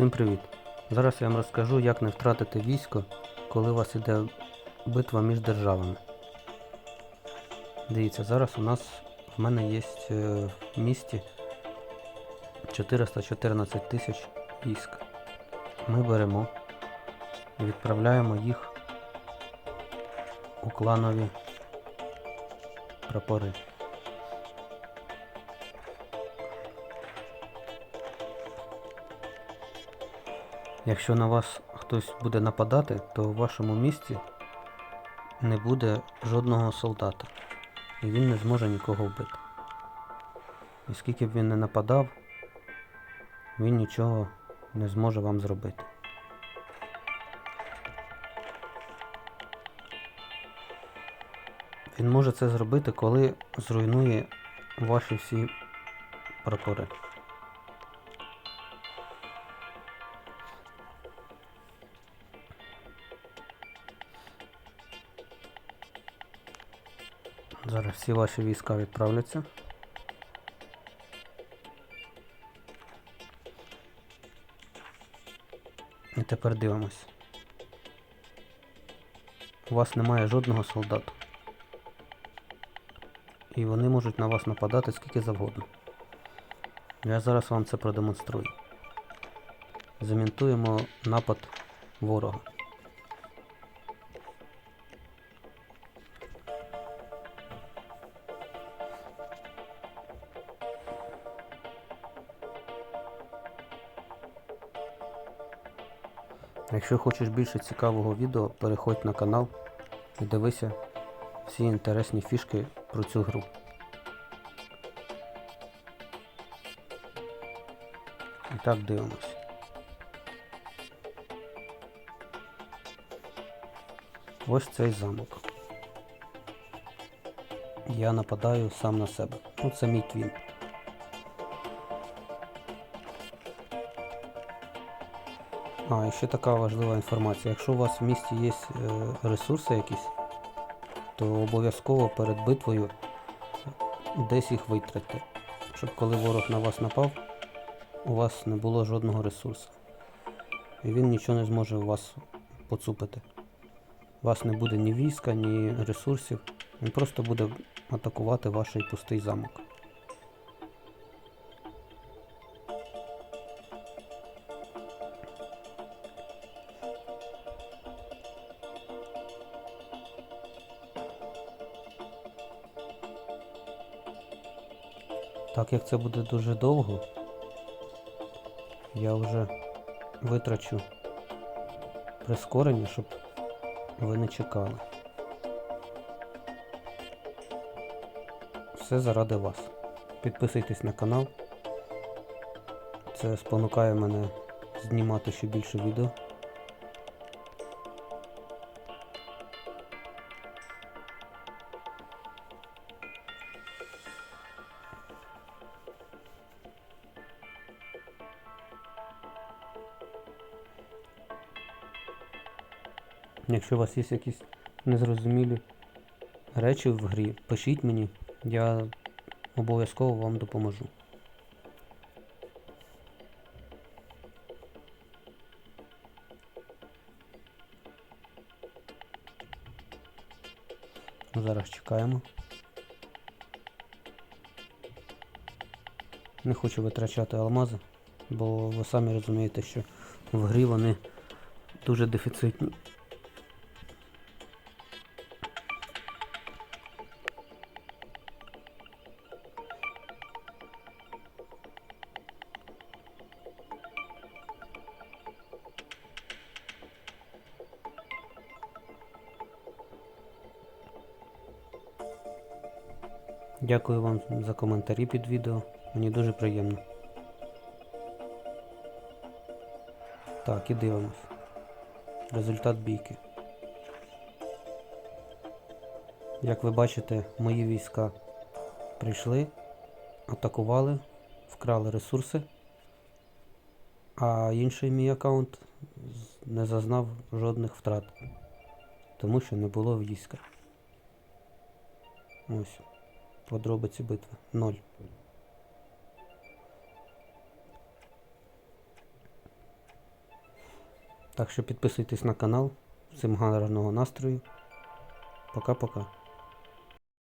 Всім привіт! Зараз я вам розкажу, як не втратити військо, коли у вас іде битва між державами. Дивіться, зараз у нас в мене є е, в місті 414 тисяч військ. Ми беремо і відправляємо їх у кланові прапори. Якщо на вас хтось буде нападати, то в вашому місті не буде жодного солдата. І він не зможе нікого вбити. І скільки б він не нападав, він нічого не зможе вам зробити. Він може це зробити, коли зруйнує ваші всі прапори. Зараз всі ваші війська відправляться. І тепер дивимось. У вас немає жодного солдата. І вони можуть на вас нападати скільки завгодно. Я зараз вам це продемонструю. Замінтуємо напад ворога. Якщо хочеш більше цікавого відео, переходь на канал і дивися всі інтересні фішки про цю гру. І так дивимось. Ось цей замок. Я нападаю сам на себе. Ну це мій твін. А, ще така важлива інформація. Якщо у вас в місті є е, ресурси якісь, то обов'язково перед битвою десь їх витратьте. Щоб коли ворог на вас напав, у вас не було жодного ресурсу. І він нічого не зможе у вас поцупити. У вас не буде ні війська, ні ресурсів. Він просто буде атакувати ваш пустий замок. Так як це буде дуже довго, я вже витрачу прискорення, щоб ви не чекали. Все заради вас. Підписуйтесь на канал. Це спонукає мене знімати ще більше відео. Якщо у вас є якісь незрозумілі речі в грі, пишіть мені, я обов'язково вам допоможу. Зараз чекаємо. Не хочу витрачати алмази, бо ви самі розумієте, що в грі вони дуже дефіцитні. Дякую вам за коментарі під відео. Мені дуже приємно. Так, і дивимось. Результат бійки. Як ви бачите, мої війська прийшли, атакували, вкрали ресурси, а інший мій аккаунт не зазнав жодних втрат, тому що не було війська. Ось. Подробиці битви 0. Так що підписуйтесь на канал. Всім гарного настрою. Пока-пока.